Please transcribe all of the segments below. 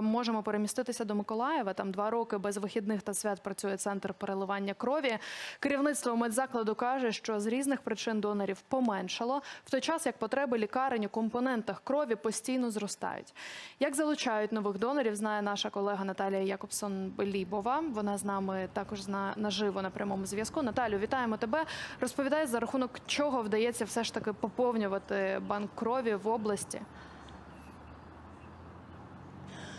можемо переміститися до Миколаєва. Там два роки без вихідних та свят працює центр переливання крові. Керівництво медзакладу каже, що з різних причин донорів поменшало, в той час як потреби лікарень у компонентах крові постійно зростають. Як залучають нових донорів, знає наша колега Наталія Якобсон Белібова. Вона з нами також наживо на прямому зв'язку. Наталю, вітаємо тебе. Розповідай, за рахунок чого вдається все ж таки поповнювати банк крові в області.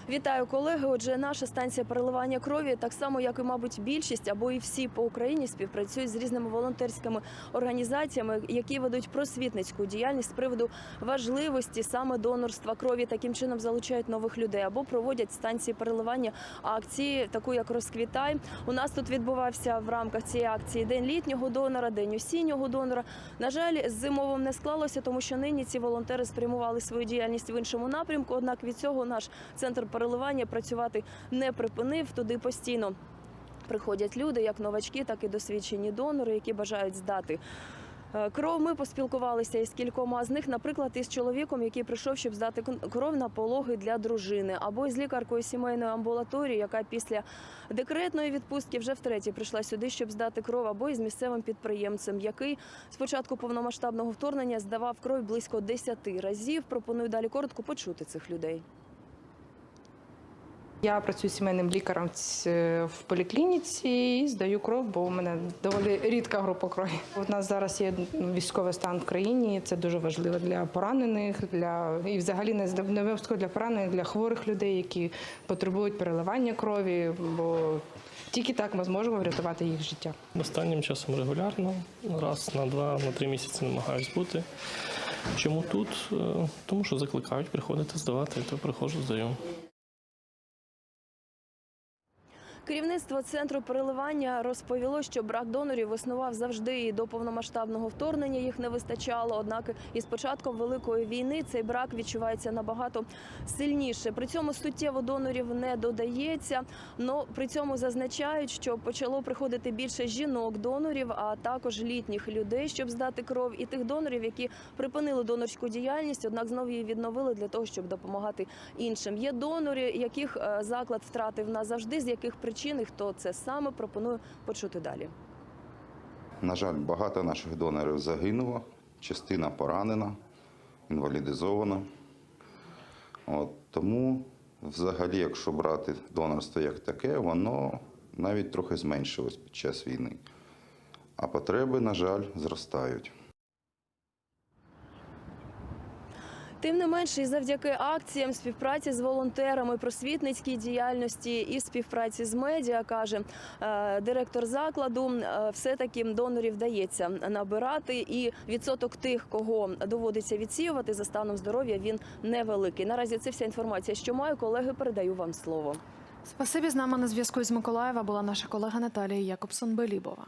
Вітаю, колеги. Отже, наша станція переливання крові, так само як і, мабуть, більшість або і всі по Україні співпрацюють з різними волонтерськими організаціями, які ведуть просвітницьку діяльність з приводу важливості саме донорства крові. Таким чином залучають нових людей або проводять станції переливання акції, таку як розквітай. У нас тут відбувався в рамках цієї акції день літнього донора, день осіннього донора. На жаль, з зимовим не склалося, тому що нині ці волонтери спрямували свою діяльність в іншому напрямку. Однак від цього наш центр переливання працювати не припинив. Туди постійно приходять люди, як новачки, так і досвідчені донори, які бажають здати. е, Кров ми поспілкувалися із кількома з них, наприклад, із чоловіком, який прийшов, щоб здати кров на пологи для дружини, або із лікаркою сімейної амбулаторії, яка після декретної відпустки вже втретє прийшла сюди, щоб здати кров, або із місцевим підприємцем, який з початку повномасштабного вторгнення здавав кров близько 10 разів. Пропоную далі коротко почути цих людей. Я працюю сімейним лікарем в поліклініці і здаю кров, бо у мене доволі рідка група крові. У нас зараз є військовий стан в країні. Це дуже важливо для поранених, для і взагалі не обов'язково для поранених, для хворих людей, які потребують переливання крові, бо тільки так ми зможемо врятувати їх життя. Останнім часом регулярно, раз на два, на три місяці намагаюсь бути. Чому тут? Е, Тому що закликають приходити здавати, то приходжу, здаю. Керівництво центру переливання розповіло, що брак донорів існував завжди і до повномасштабного вторгнення їх не вистачало. Однак із початком великої війни цей брак відчувається набагато сильніше. При цьому суттєво донорів не додається. Но при цьому зазначають, що почало приходити більше жінок-донорів, а також літніх людей, щоб здати кров, і тих донорів, які припинили донорську діяльність, однак знову її відновили для того, щоб допомагати іншим. Є донори, яких е, заклад втратив назавжди, з яких причин і хто це саме пропоную почути далі. На жаль, багато наших донорів загинуло, частина поранена, інвалідизована. От, тому, взагалі, якщо брати донорство як таке, воно навіть трохи зменшилось під час війни. А потреби, на жаль, зростають. Тим не менше, і завдяки акціям, співпраці з волонтерами, просвітницькій діяльності і співпраці з медіа, каже е, директор закладу, е, все-таки донорів вдається набирати, і відсоток тих, кого доводиться відсіювати за станом здоров'я, він невеликий. Наразі це вся інформація, що маю. Колеги, передаю вам слово. Спасибі з нами на зв'язку із Миколаєва була наша колега Наталія Якобсон Белібова.